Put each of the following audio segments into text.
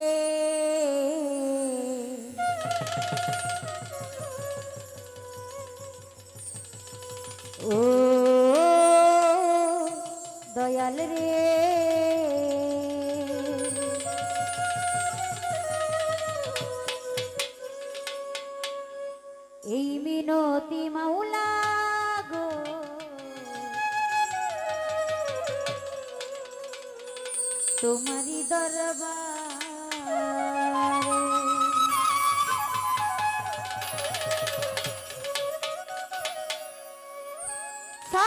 ও দয়াল রে। এই মিনতি মাউলা তোমারি দরবার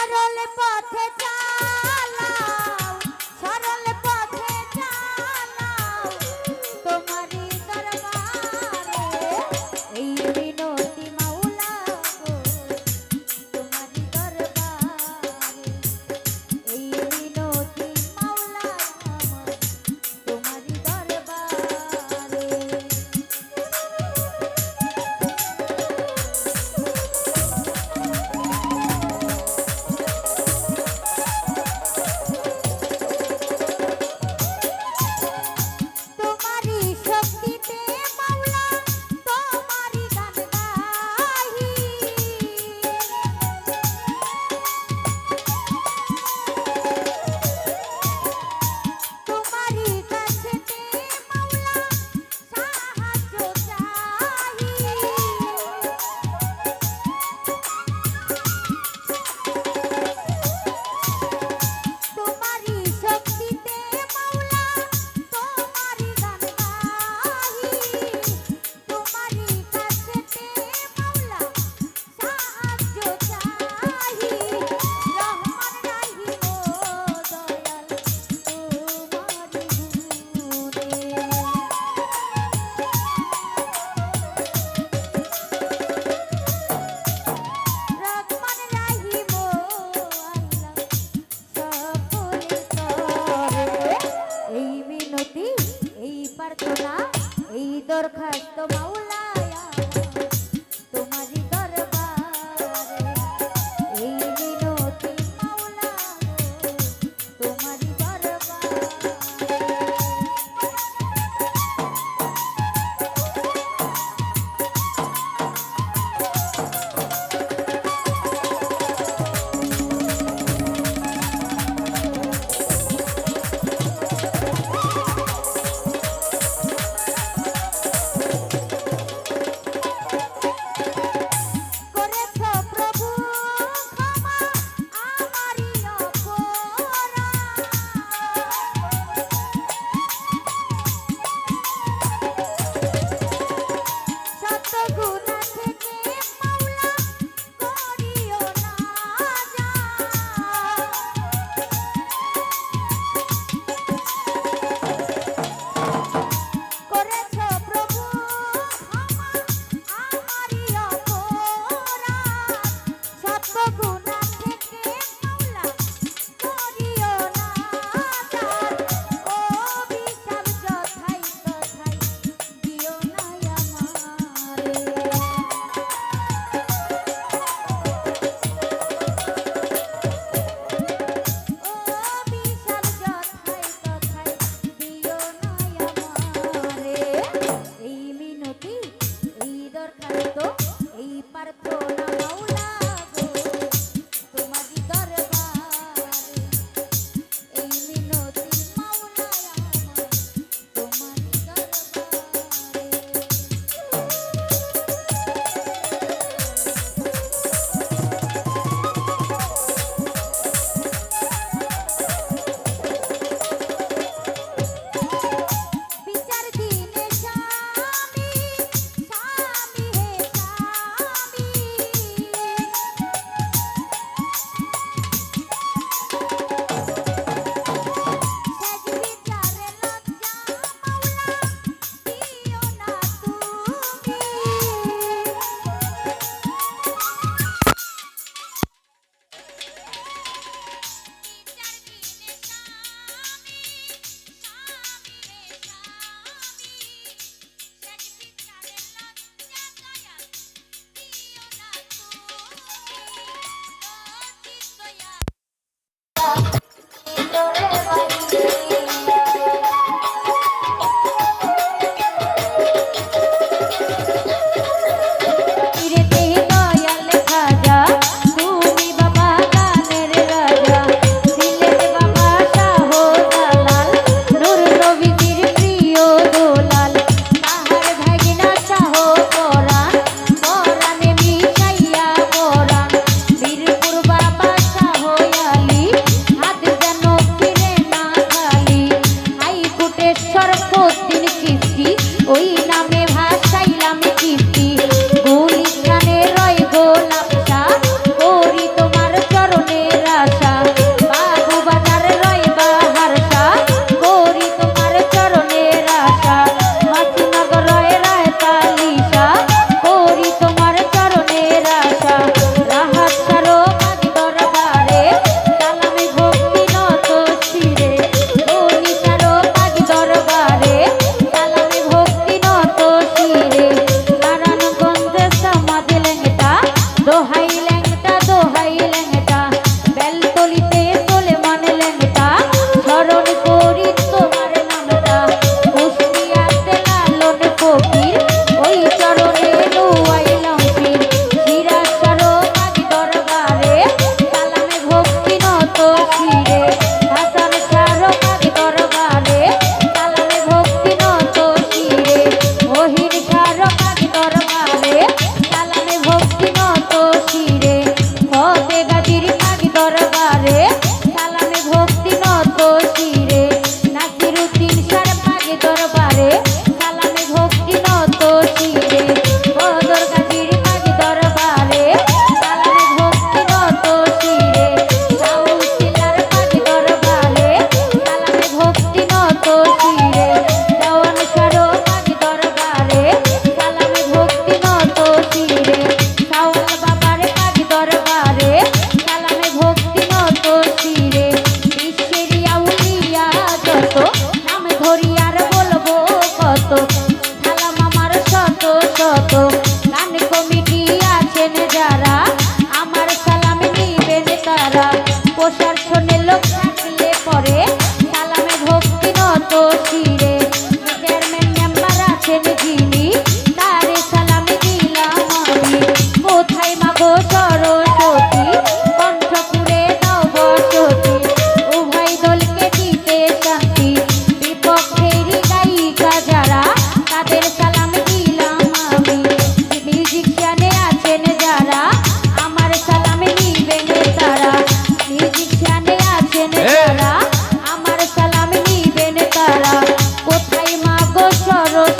সরল পথে Tomá una.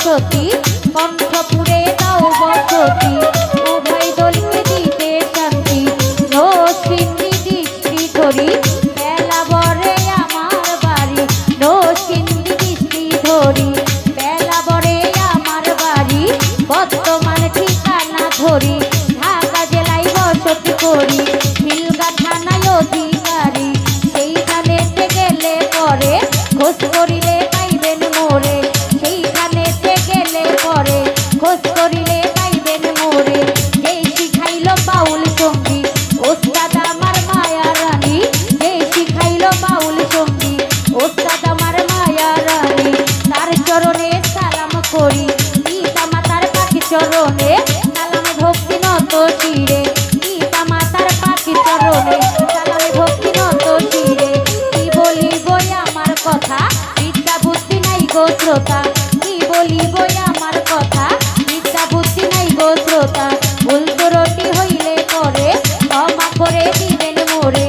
সতী কণ্ঠপুরে দাও বসতি, উভয় দলকে দিতে শান্তি দৃষ্টি ধরি বেলা বরে আমার বাড়ি। নো সিন্ধি দৃষ্টি ধরি বেলা বরে আমার বাড়ি। বর্তমান ঠিকানা ধরি, ঢাকা জেলায় বসতি করি। করে সালামে ভক্তি নত চিরে গীতা মাতার পাখি চরণে সালামে ভক্তি নত চিরে কথা? বিদ্যা বুদ্ধি নাই গো শ্রোতা। কি বলিবই আমার কথা? বিদ্যা বুদ্ধি নাই গো শ্রোতা। ভুল হইলে করে ক্ষমা করে দিবেন মোরে।